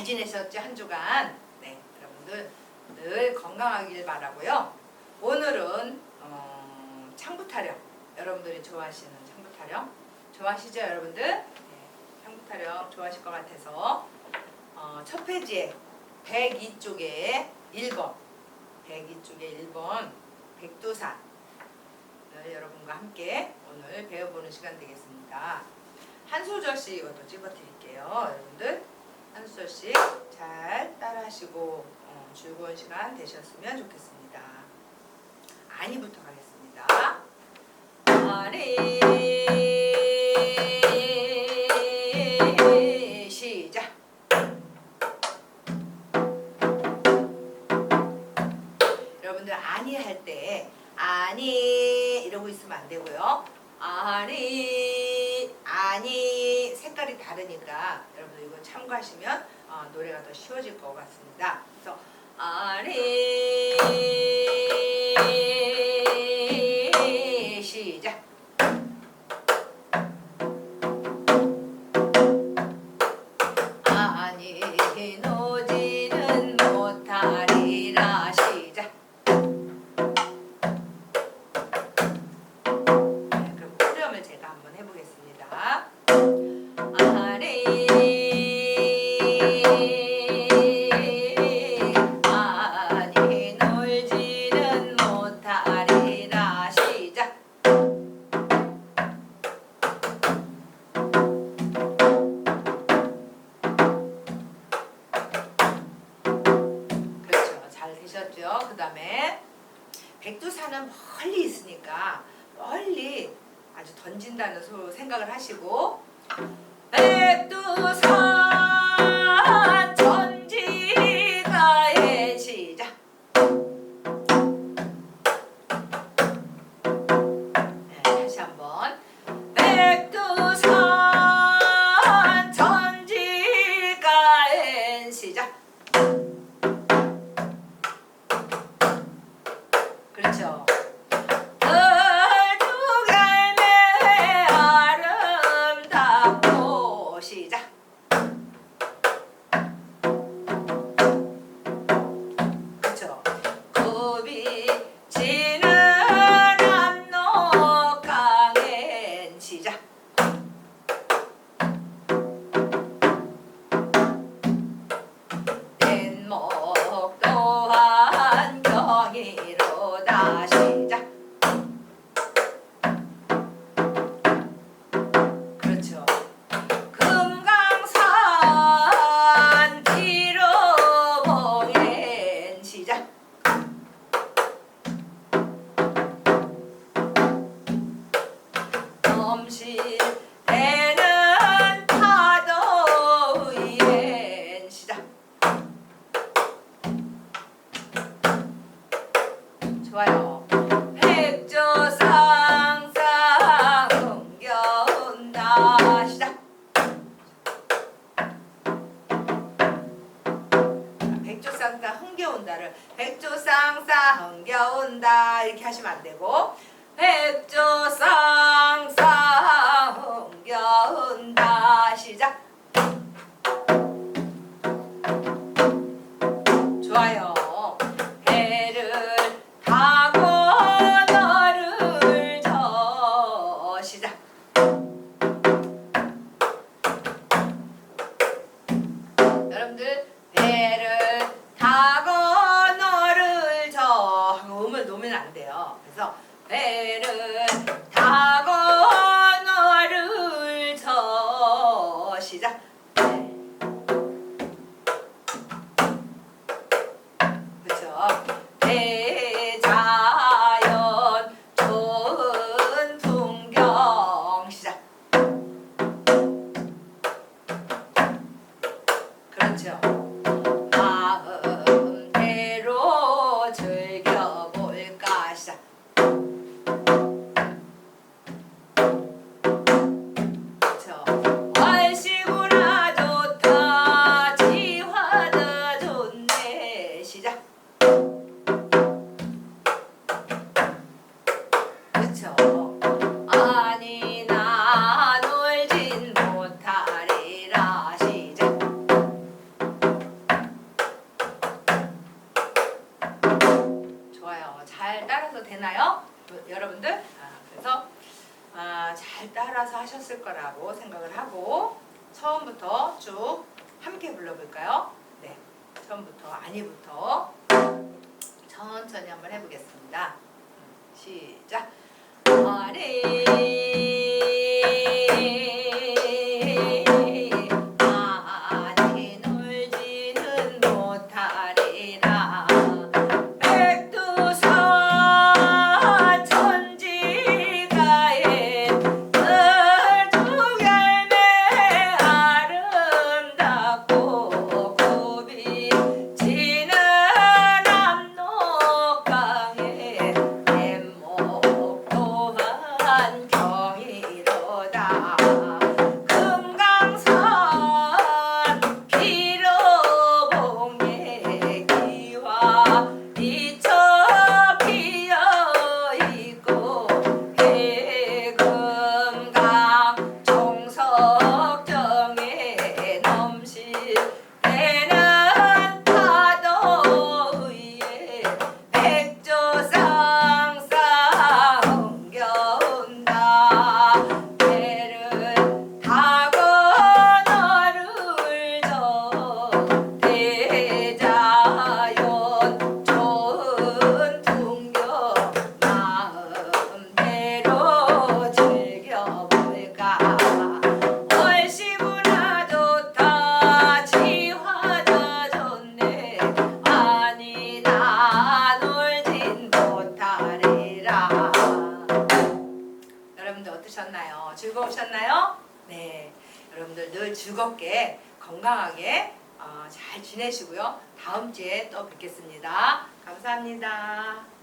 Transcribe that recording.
잘 지내셨죠 한 주간? 네, 여러분들 늘 건강하길 바라고요. 오늘은 어, 창부 타령. 여러분들이 좋아하시는 창부 타령 좋아하시죠, 여러분들? 네, 창부 타령 좋아하실 것 같아서 어, 첫 페이지에 102쪽에 1번, 102쪽에 1번 백두산을 여러분과 함께 오늘 배워보는 시간 되겠습니다. 한 소절씩 이것도 찍어드릴게요. 여러분들 한 소절씩 잘 따라하시고 어, 즐거운 시간 되셨으면 좋겠습니다. 아니부터 가겠습니다. 아니 시작. 여러분들 아니 할 때 아니 이러고 있으면 안 되고요. 아니 아니 색깔이 다르니까 여러분들 이거 참고하시면 어, 노래가 더 쉬워질 것 같습니다. 그래서 아니 다음에 백두산은 멀리 있으니까 멀리 아주 던진다는 소 생각을 하시고 백두산 그렇죠. 백조상상 흥겨운다를 백조상상 흥겨운다 이렇게 하시면 안 되고 백조상상 흥겨운다 배를 타고 너를 저 시작. 네. 그렇죠. 대자연 좋은 풍경 시작. 그렇죠. 하셨을 거라고 생각을 하고 처음부터 쭉 함께 불러볼까요? 네, 처음부터 아니부터 천천히 한번 해보겠습니다. 음, 시작. 아리 늘 즐겁게 건강하게 어, 잘 지내시고요. 다음 주에 또 뵙겠습니다. 감사합니다